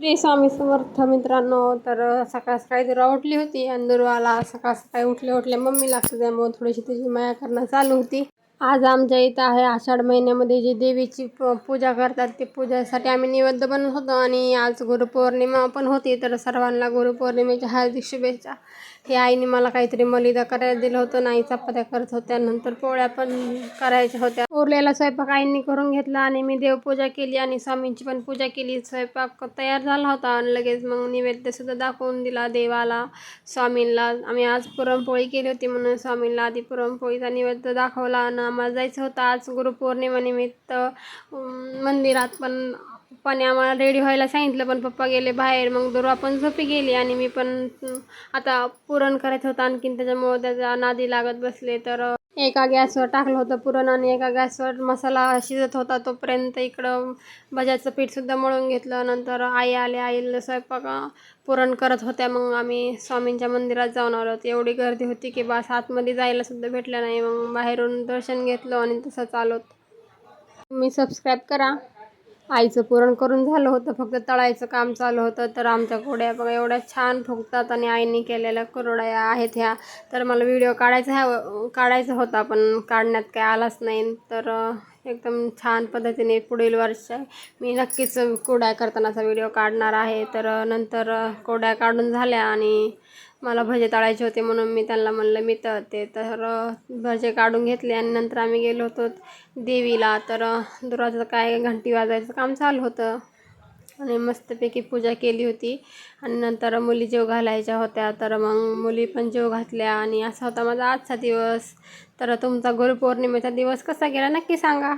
श्री स्वामी समर्थ मित्रांनो तर सकाळ सकाळी दुरा उठली होती आणि दुर्वाला सकाळ सकाळी उठले उठले मम्मी लागते त्यामुळे थोडीशी त्याची माया करणं चालू होती. आज आमच्या इथं आहे आषाढ महिन्यामध्ये जी देवीची प पूजा करतात ते पूजासाठी आम्ही निवेद्य बनवत होतो आणि आज गुरुपौर्णिमा पण होती तर सर्वांना गुरुपौर्णिमेच्या हार्दिक शुभेच्छा. हे आईने मला काहीतरी मलिदा करायला दिलं होतं नाही चपात्या करत होत्या. नंतर पोळ्या पण करायच्या होत्या. उरलेला स्वयंपाक आईंनी करून घेतला आणि मी देवपूजा केली आणि स्वामींची पण पूजा केली. स्वयंपाक तयार झाला होता आणि लगेच मग नैवेद्यसुद्धा दाखवून दिला देवाला स्वामींना. आम्ही आज पुरणपोळी केली होती म्हणून स्वामींना आधी पुरणपोळीचा नैवेद्य दाखवला आणि आम्हाला जायचं होतं आज गुरुपौर्णिमानिमित्त. मंदिरात पण पप्पाने आम्हाला रेडी व्हायला सांगितलं पण पप्पा गेले बाहेर. मग दुर्वा पण झोपी गेली आणि मी पण आता पुरण करायचं होतं आणखीन. त्याच्यामुळं त्याचा नादी लागत बसले तर एका गॅसवर टाकलं होतं पुरण आणि एका गॅसवर मसाला शिजत होता तोपर्यंत इकडं भज्याचं पीठसुद्धा मळून घेतलं. नंतर आई आले आईला स्वयंपाक पुरण करत होत्या. मग आम्ही स्वामींच्या मंदिरात जाऊन आलो. होतो एवढी गर्दी होती की बास आतमध्ये जायला सुद्धा भेटलं नाही. मग बाहेरून दर्शन घेतलं आणि तसंच आलो. तुम्ही सबस्क्राईब करा. आईचं पुरण करून झालं होतं फक्त तळायचं काम चालू होतं. तर आमच्या कोड्या बघा एवढ्या छान फुगतात आणि आईने केलेल्या कुरड्या आहेत ह्या. तर मला व्हिडिओ काढायचा ह्या काढायचा होता पण काढण्यात काय आलाच नाही. तर एकदम छान पद्धतीने पुढील वर्ष मी नक्कीच कोड्या करतानाचा व्हिडिओ काढणार आहे. तर नंतर कोड्या काढून झाल्या आणि मला भजे तळायचे होते म्हणून मी त्यांना म्हणलं मी तळते तर भजे काढून घेतले आणि नंतर आम्ही गेलो होतो देवीला. तर दुराचं काय घंटी वाजायचं काम चालू होतं आणि मस्तपैकी पूजा केली होती. आणि नंतर मुली जेव घालायच्या होत्या. तर मग मुली पण जेव घातल्या आणि असा होता माझा आजचा दिवस. तर तुमचा गुरुपौर्णिमेचा दिवस कसा गेला नक्की सांगा.